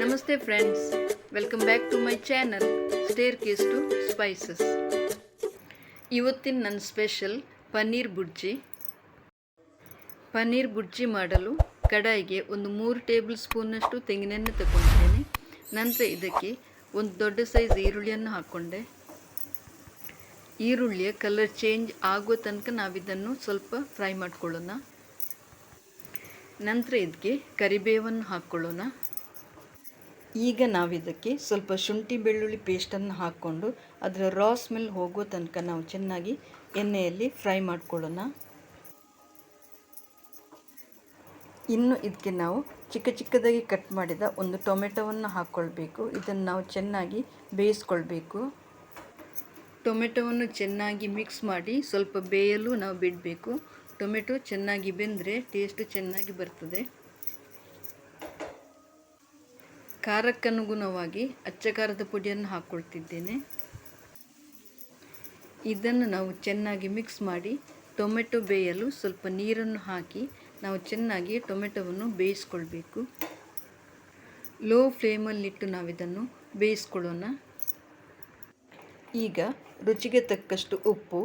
ನಮಸ್ತೆ friends welcome back to my channel staircase to spices ಇವತ್ತಿನ ನನ್ನ ಸ್ಪೆಷಲ್ ಪನ್ನೀರ್ ಬುರ್ಜಿ. ಪನ್ನೀರ್ ಬುರ್ಜಿ ಮಾಡಲು ಕಡಾಯಿಗೆ ಒಂದು ಮೂರು ಟೇಬಲ್ ಸ್ಪೂನಷ್ಟು ತೆಂಗಿನೆಣ್ಣೆ ತಗೊಂಡಿದ್ದೇನೆ. ನಂತರ ಇದಕ್ಕೆ ಒಂದು ದೊಡ್ಡ ಸೈಜ್ ಈರುಳ್ಳಿಯನ್ನು ಹಾಕ್ಕೊಂಡೆ ಈರುಳ್ಳಿಯ ಕಲರ್ ಚೇಂಜ್ ಆಗೋ ತನಕ ನಾವಿದನ್ನು ಸ್ವಲ್ಪ ಫ್ರೈ ಮಾಡ್ಕೊಳ್ಳೋಣ. ನಂತರ ಇದಕ್ಕೆ ಕರಿಬೇವನ್ನು ಹಾಕ್ಕೊಳ್ಳೋಣ ಈಗ ನಾವಿದಕ್ಕೆ ಸ್ವಲ್ಪ ಶುಂಠಿ ಬೆಳ್ಳುಳ್ಳಿ ಪೇಸ್ಟನ್ನು ಹಾಕ್ಕೊಂಡು ಅದರ ರಾ ಸ್ಮೆಲ್ ಹೋಗೋ ತನಕ ನಾವು ಚೆನ್ನಾಗಿ ಎಣ್ಣೆಯಲ್ಲಿ ಫ್ರೈ ಮಾಡ್ಕೊಳ್ಳೋಣ. ಇನ್ನು ಇದಕ್ಕೆ ನಾವು ಚಿಕ್ಕ ಚಿಕ್ಕದಾಗಿ ಕಟ್ ಮಾಡಿದ ಒಂದು ಟೊಮೆಟೊವನ್ನು ಹಾಕ್ಕೊಳ್ಬೇಕು. ಇದನ್ನು ನಾವು ಚೆನ್ನಾಗಿ ಬೇಯಿಸ್ಕೊಳ್ಬೇಕು. ಟೊಮೆಟೊವನ್ನು ಚೆನ್ನಾಗಿ ಮಿಕ್ಸ್ ಮಾಡಿ ಸ್ವಲ್ಪ ಬೇಯಲು ನಾವು ಬಿಡಬೇಕು. ಟೊಮೆಟೊ ಚೆನ್ನಾಗಿ ಬೆಂದರೆ ಟೇಸ್ಟು ಚೆನ್ನಾಗಿ ಬರ್ತದೆ. ಖಾರಕ್ಕನುಗುಣವಾಗಿ ಅಚ್ಚ ಖಾರದ ಪುಡಿಯನ್ನು ಹಾಕ್ಕೊಳ್ತಿದ್ದೇನೆ. ಇದನ್ನು ನಾವು ಚೆನ್ನಾಗಿ ಮಿಕ್ಸ್ ಮಾಡಿ ಟೊಮೆಟೊ ಬೇಯಲು ಸ್ವಲ್ಪ ನೀರನ್ನು ಹಾಕಿ ನಾವು ಚೆನ್ನಾಗಿ ಟೊಮೆಟೊವನ್ನು ಬೇಯಿಸ್ಕೊಳ್ಬೇಕು. ಲೋ ಫ್ಲೇಮಲ್ಲಿಟ್ಟು ನಾವಿದನ್ನು ಬೇಯಿಸ್ಕೊಳ್ಳೋಣ. ಈಗ ರುಚಿಗೆ ತಕ್ಕಷ್ಟು ಉಪ್ಪು.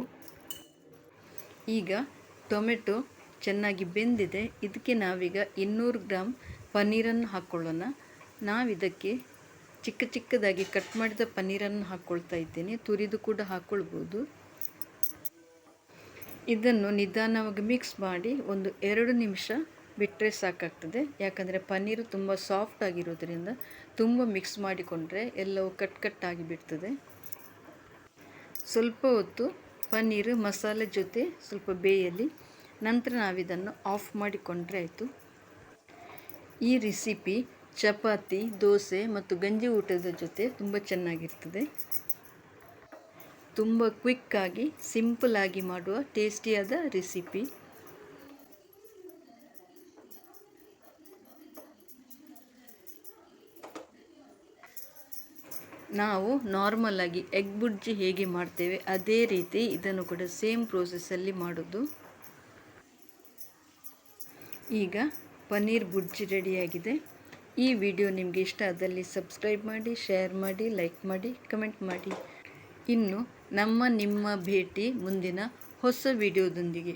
ಈಗ ಟೊಮೆಟೊ ಚೆನ್ನಾಗಿ ಬೆಂದಿದೆ. ಇದಕ್ಕೆ ನಾವೀಗ ಇನ್ನೂರು ಗ್ರಾಮ್ ಪನ್ನೀರನ್ನು ಹಾಕ್ಕೊಳ್ಳೋಣ. ನಾವಿದಕ್ಕೆ ಚಿಕ್ಕ ಚಿಕ್ಕದಾಗಿ ಕಟ್ ಮಾಡಿದ ಪನ್ನೀರನ್ನು ಹಾಕ್ಕೊಳ್ತಾ ಇದ್ದೇನೆ. ತುರಿದು ಕೂಡ ಹಾಕ್ಕೊಳ್ಬೋದು ಇದನ್ನು ನಿಧಾನವಾಗಿ ಮಿಕ್ಸ್ ಮಾಡಿ ಒಂದು ಎರಡು ನಿಮಿಷ ಬಿಟ್ಟರೆ ಸಾಕಾಗ್ತದೆ. ಯಾಕಂದರೆ ಪನ್ನೀರು ತುಂಬ ಸಾಫ್ಟ್ ಆಗಿರೋದ್ರಿಂದ ತುಂಬ ಮಿಕ್ಸ್ ಮಾಡಿಕೊಂಡ್ರೆ ಎಲ್ಲವೂ ಕಟ್ ಕಟ್ ಆಗಿ ಬಿಡ್ತದೆ. ಸ್ವಲ್ಪ ಹೊತ್ತು ಪನ್ನೀರು ಮಸಾಲೆ ಜೊತೆ ಸ್ವಲ್ಪ ಬೇಯಲಿ ನಂತರ ನಾವಿದನ್ನು ಆಫ್ ಮಾಡಿಕೊಂಡ್ರೆ ಆಯಿತು. ಈ ರೆಸಿಪಿ ಚಪಾತಿ, ದೋಸೆ ಮತ್ತು ಗಂಜಿ ಊಟದ ಜೊತೆ ತುಂಬ ಚೆನ್ನಾಗಿರ್ತದೆ. ತುಂಬ ಕ್ವಿಕ್ಕಾಗಿ ಸಿಂಪಲ್ಲಾಗಿ ಮಾಡುವ ಟೇಸ್ಟಿಯಾದ ರೆಸಿಪಿ ನಾವು ನಾರ್ಮಲಾಗಿ ಎಗ್ ಬುಡ್ಜಿ ಹೇಗೆ ಮಾಡ್ತೇವೆ, ಅದೇ ರೀತಿ ಇದನ್ನು ಕೂಡ ಸೇಮ್ ಪ್ರೋಸೆಸ್ಸಲ್ಲಿ ಮಾಡೋದು. ಈಗ ಪನ್ನೀರ್ ಬುಡ್ಜಿ ರೆಡಿಯಾಗಿದೆ ಈ ವಿಡಿಯೋ ನಿಮಗೆ ಇಷ್ಟ ಆದಲ್ಲಿ ಸಬ್ಸ್ಕ್ರೈಬ್ ಮಾಡಿ ಶೇರ್ ಮಾಡಿ ಲೈಕ್ ಮಾಡಿ ಕಮೆಂಟ್ ಮಾಡಿ. ಇನ್ನು ನಮ್ಮ ನಿಮ್ಮ ಭೇಟಿ ಮುಂದಿನ ಹೊಸ ವಿಡಿಯೋದೊಂದಿಗೆ.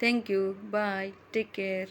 Thank you bye take care